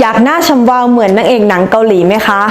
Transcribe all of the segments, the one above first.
อยากหน้าชำวาวเหมือนนางเอกหนังเกาหลีไหมคะ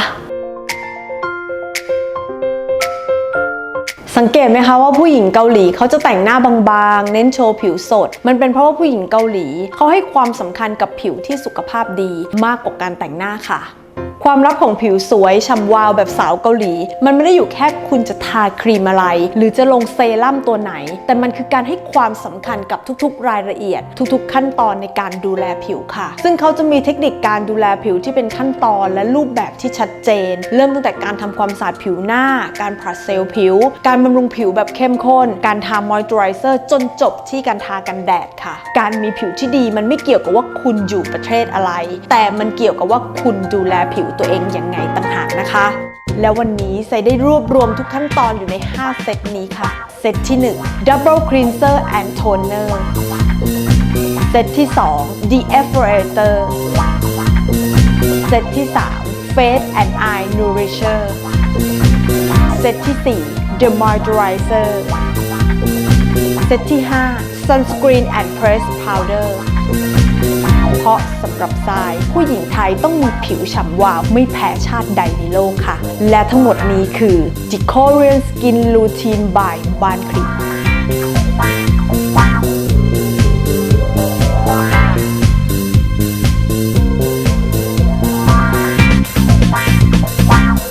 สังเกตไหมคะว่าผู้หญิงเกาหลีเขาจะแต่งหน้าบางๆ เน้นโชว์ผิวสด มันเป็นเพราะว่าผู้หญิงเกาหลีเขาให้ความสำคัญกับผิวที่สุขภาพดีมากกว่าการแต่งหน้าค่ะ ความลับของผิวสวยฉ่ำวาวแบบสาวเกาหลี มันไม่ได้อยู่แค่คุณจะทาครีมอะไร หรือจะลงเซรั่มตัวไหน แต่มันคือการให้ความสำคัญกับทุกๆ รายละเอียด ทุกๆ ขั้นตอนในการดูแลผิวค่ะ ซึ่งเขาจะมีเทคนิคการดูแลผิวที่เป็นขั้นตอนและรูปแบบที่ชัดเจน เริ่มตั้งแต่การทำความสะอาดผิวหน้า การผลัดเซลล์ผิว การบำรุงผิวแบบเข้มข้น การทามอยส์เจอไรเซอร์จนจบที่การทากันแดดค่ะ การมีผิวที่ดีมันไม่เกี่ยวกับว่าคุณอยู่ประเทศอะไร แต่มันเกี่ยวกับว่าคุณดูแลผิวตัวเองยังไงต่างหากนะคะ แล้ววันนี้ใส่ได้รวบรวมทุกขั้นตอนอยู่ใน 5 เซตนี้ค่ะ เซตที่ 1 Double Cleanser and Toner เซตที่ 2 De-Effrator เซตที่ 3 Face and Eye Nourisher เซตที่ 4 The Moisturizer เซตที่ 5 Sunscreen and Press Powder เพราะสำหรับทราย ผู้หญิงไทยต้องมีผิวฉ่ำวาวไม่แพ้ชาติใดในโลกค่ะ และทั้งหมดนี้คือ The Korean Skin Routine by บานคลิ